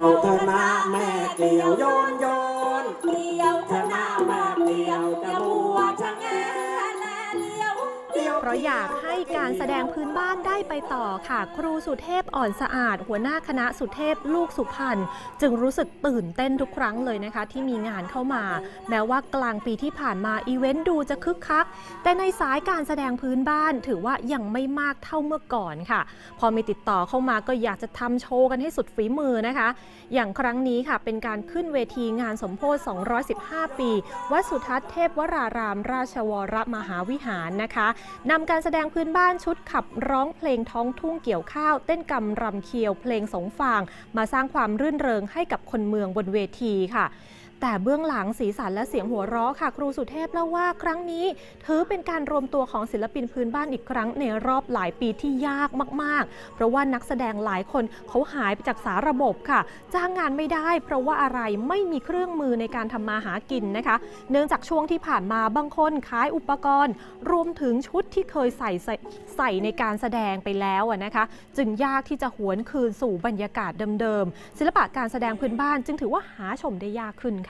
เอ การแสดงพื้นบ้านได้ไปต่อค่ะ ครูสุเทพอ่อนสะอาด หัวหน้าคณะสุเทพลูกสุพรรณจึงรู้สึกตื่นเต้นทุกครั้งเลยนะคะ ที่มีงานเข้ามา แม้ว่ากลางปีที่ผ่านมาอีเวนต์ดูจะคึกคัก แต่ในสายการแสดงพื้นบ้านถือว่ายังไม่มากเท่าเมื่อก่อนค่ะ พอมีติดต่อเข้ามาก็อยากจะทำโชว์กันให้สุดฝีมือนะคะ อย่างครั้งนี้ค่ะเป็นการขึ้นเวทีงานสมโพธิ215 ปี วัดสุทัศน์เทพวรารามราชวรมหาวิหารนะคะนำการแสดงพื้นบ้านชุดขับร้องเพลงท้องทุ่งเกี่ยวข้าว เต้นกำรำเคียวเพลงสงฟาง มาสร้างความรื่นเริงให้กับคนเมืองบนเวทีค่ะ แต่เบื้องหลังสีสันและเสียงหัวเราะค่ะ ครูสุเทพเล่าว่าครั้งนี้ถือเป็นการรวมตัวของศิลปินพื้นบ้านอีกครั้งในรอบหลายปีที่ยากมาก ๆ เพราะว่านักแสดงหลายคนเขาหายไปจากสาระบบค่ะ จ้างงานไม่ได้ เพราะว่าอะไรไม่มีเครื่องมือในการทำมาหากินนะคะ เนื่องจากช่วงที่ผ่านมาบางคนขายอุปกรณ์ รวมถึงชุดที่เคยใส่ใส่ใส่ในการแสดงไปแล้วนะคะ จึงยากที่จะหวนคืนสู่บรรยากาศเดิมๆศิลปะการแสดงพื้นบ้านจึงถือว่าหาชมได้ยากขึ้น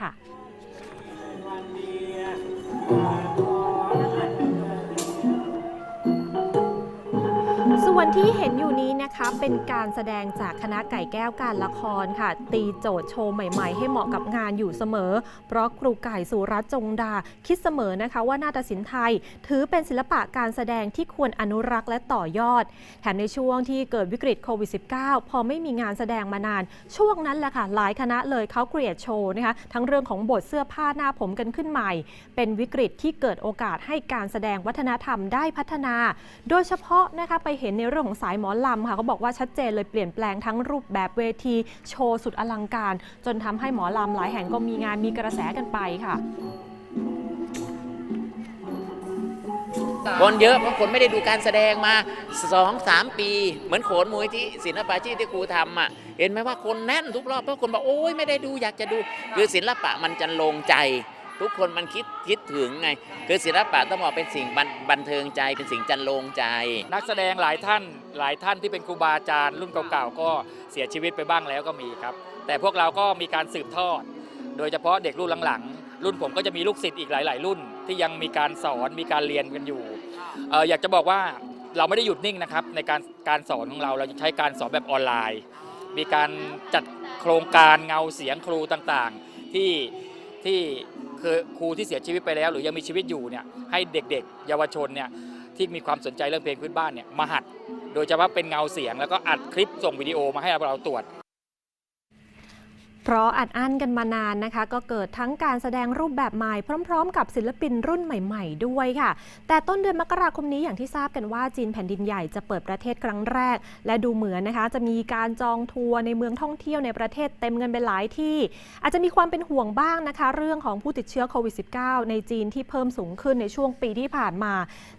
ค่ะส่วนที่เห็นอยู่นี้นะคะ เป็นการแสดงจากคณะไก่แก้วการละครค่ะ ตีโจทย์โชว์ใหม่ๆ ให้เหมาะกับงานอยู่เสมอ เพราะครูไก่สุรัตน์จงดา คิดเสมอนะคะว่านาฏศิลป์ไทย ถือเป็นศิลปะการแสดงที่ควรอนุรักษ์และต่อยอด แถมในช่วงที่เกิดวิกฤตโควิด -19 พอไม่มีงานแสดงมานาน ช่วงนั้นแหละค่ะหลายคณะเลยเขาเกรียดโชว์นะคะทั้งเรื่องของบทเสื้อผ้าหน้าผมกันขึ้นใหม่ เป็นวิกฤตที่เกิดโอกาสให้การแสดงวัฒนธรรมได้พัฒนา โดยเฉพาะนะคะไปเห็นในเรื่องของสายหมอลำค่ะเขาบอกอกว่าชัดเจนเลยเปลี่ยนแปลงทั้งรูปแบบเวที โชว์สุดอลังการ จนทำให้หมอลำหลายแห่งก็มีงานมีกระแสกันไปค่ะ คนเยอะเพราะคนไม่ได้ดูการแสดงมาสองสามปี เหมือนโขนมวยที่ศิลปาชีพที่ครูทำอะเห็นไหมว่าคนแน่นทุกรอบเพราะคนบอกโอ้ยไม่ได้ดูอยากจะดู คือศิลปะมันจะลงใจ ทุกคนมันคิดคิดถึงไง คือศิลปะต้องบอกเป็นสิ่งบันบันเทิงใจเป็นสิ่งจันลงใจ นักแสดงหลายท่านหลายท่านที่เป็นครูบาอาจารย์รุ่นเก่าๆก็เสียชีวิตไปบ้างแล้วก็มีครับ แต่พวกเราก็มีการสืบทอด โดยเฉพาะเด็กรุ่นหลังๆ รุ่นผมก็จะมีลูกศิษย์อีกหลาย ๆ รุ่น ที่ยังมีการสอนมีการเรียนกันอยู่เอ่ออยากจะบอกว่าเราไม่ได้หยุดนิ่งนะครับในการการสอนของเราเราจะใช้การสอนแบบออนไลน์ มีการจัดโครงการเงาเสียงครูต่างๆ ที่ ที่คือครูที่เสียชีวิตไปแล้ว หรือยังมีชีวิตอยู่เนี่ยให้เด็กๆ เยาวชนเนี่ยที่มีความสนใจเรื่องเพลงพื้นบ้านเนี่ยมาหัด โดยเฉพาะเป็นเงาเสียงแล้วก็อัดคลิปส่งวิดีโอมาให้เราตรวจ เพราะอัดอั้นกันมานานนะคะ ก็เกิดทั้งการแสดงรูปแบบใหม่พร้อม ๆ กับศิลปินรุ่นใหม่ ๆ ด้วยค่ะ แต่ต้นเดือนมกราคมนี้อย่างที่ทราบกันว่าจีนแผ่นดินใหญ่จะเปิดประเทศครั้งแรก และดูเหมือนนะคะ จะมีการจองทัวร์ในเมืองท่องเที่ยวในประเทศเต็มเงินไปหลายที่ อาจจะมีความเป็นห่วงบ้างนะคะ เรื่องของผู้ติดเชื้อโควิด -19 ในจีนที่เพิ่มสูงขึ้นในช่วงปีที่ผ่านมา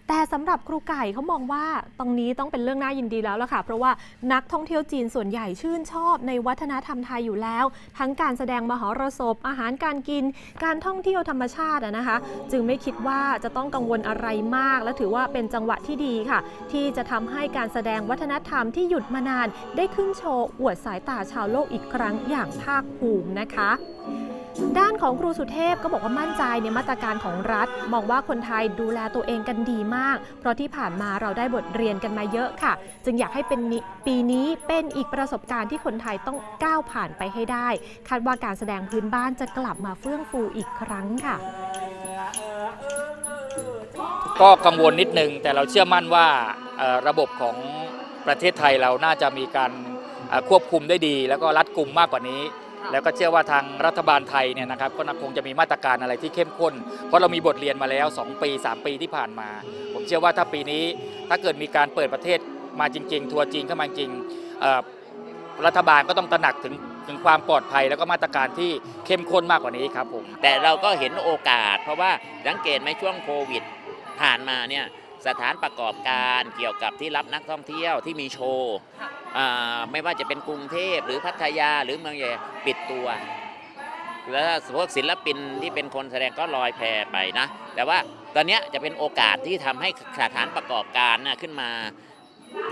แต่สำหรับครูไก่เขามองว่าตรงนี้ต้องเป็นเรื่องน่ายินดีแล้วล่ะค่ะ เพราะว่านักท่องเที่ยวจีนส่วนใหญ่ชื่นชอบในวัฒนธรรมไทยอยู่แล้วทั้งการแสดงมหรสพ อาหารการกิน การท่องเที่ยวธรรมชาติอะนะคะ จึงไม่คิดว่าจะต้องกังวลอะไรมาก และถือว่าเป็นจังหวะที่ดีค่ะ ที่จะทำให้การแสดงวัฒนธรรมที่หยุดมานาน ได้ขึ้นโชว์อวดสายตาชาวโลกอีกครั้งอย่างภาคภูมินะคะ ด้านของครูสุเทพก็บอกว่ามั่นใจในมาตรการของรัฐ มองว่าคนไทยดูแลตัวเองกันดีมาก เพราะที่ผ่านมาเราได้บทเรียนกันมาเยอะค่ะ จึงอยากให้เป็นปีนี้เป็นอีกประสบการณ์ที่คนไทยต้องก้าวผ่านไปให้ได้ คาดว่าการแสดงพื้นบ้านจะกลับมาเฟื่องฟูอีกครั้งค่ะ ก็กังวลนิดนึง แต่เราเชื่อมั่นว่าระบบของประเทศไทยเราน่าจะมีการควบคุมได้ดี แล้วก็รัดกุมมากกว่านี้ แล้วก็เชื่อว่าทางรัฐบาลไทยเนี่ยนะครับก็คงจะมีมาตรการอะไรที่เข้มข้น เพราะเรามีบทเรียนมาแล้ว 2 ปี 3 ปีที่ผ่านมา ผมเชื่อว่าถ้าปีนี้ถ้าเกิดมีการเปิดประเทศมาจริง ๆ ทัวร์จีนเข้ามาจริงเอ่อรัฐบาลก็ต้องตระหนักถึงถึงความปลอดภัยแล้วก็มาตรการที่เข้มข้นมากกว่านี้ครับผมแต่เราก็เห็นโอกาส เพราะว่าสังเกตไหมช่วงโควิดผ่านมาเนี่ยสถานประกอบการเกี่ยวกับที่รับนักท่องเที่ยวที่มีโชว์อ่า ไม่ว่าจะเป็นกรุงเทพหรือพัทยาหรือเมืองใหญ่ปิดตัวแล้วพวกศิลปินที่เป็นคนแสดงก็ลอยแพไปนะ แต่ว่าตอนนี้จะเป็นโอกาสที่ทำให้สถานประกอบการนะขึ้นมา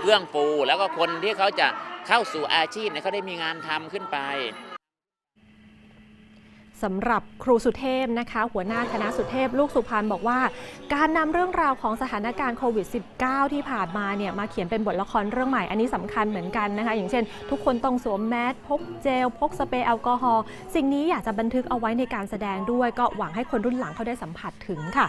เรื่องฟูแล้วก็คนที่เขาจะเข้าสู่อาชีพเนี่ยเขาได้มีงานทำขึ้นไป สำหรับครูสุเทพนะคะ หัวหน้าคณะสุเทพลูกสุพรรณบอกว่า การนำเรื่องราวของสถานการณ์โควิด -19 ที่ผ่านมาเนี่ยมาเขียนเป็นบทละครเรื่องใหม่อันนี้สำคัญเหมือนกันนะคะ อย่างเช่น ทุกคนต้องสวมแมสพกเจล พกสเปรย์แอลกอฮอล์สิ่งนี้อยากจะบันทึกเอาไว้ในการแสดงด้วย ก็หวังให้คนรุ่นหลังเขาได้สัมผัสถึงค่ะ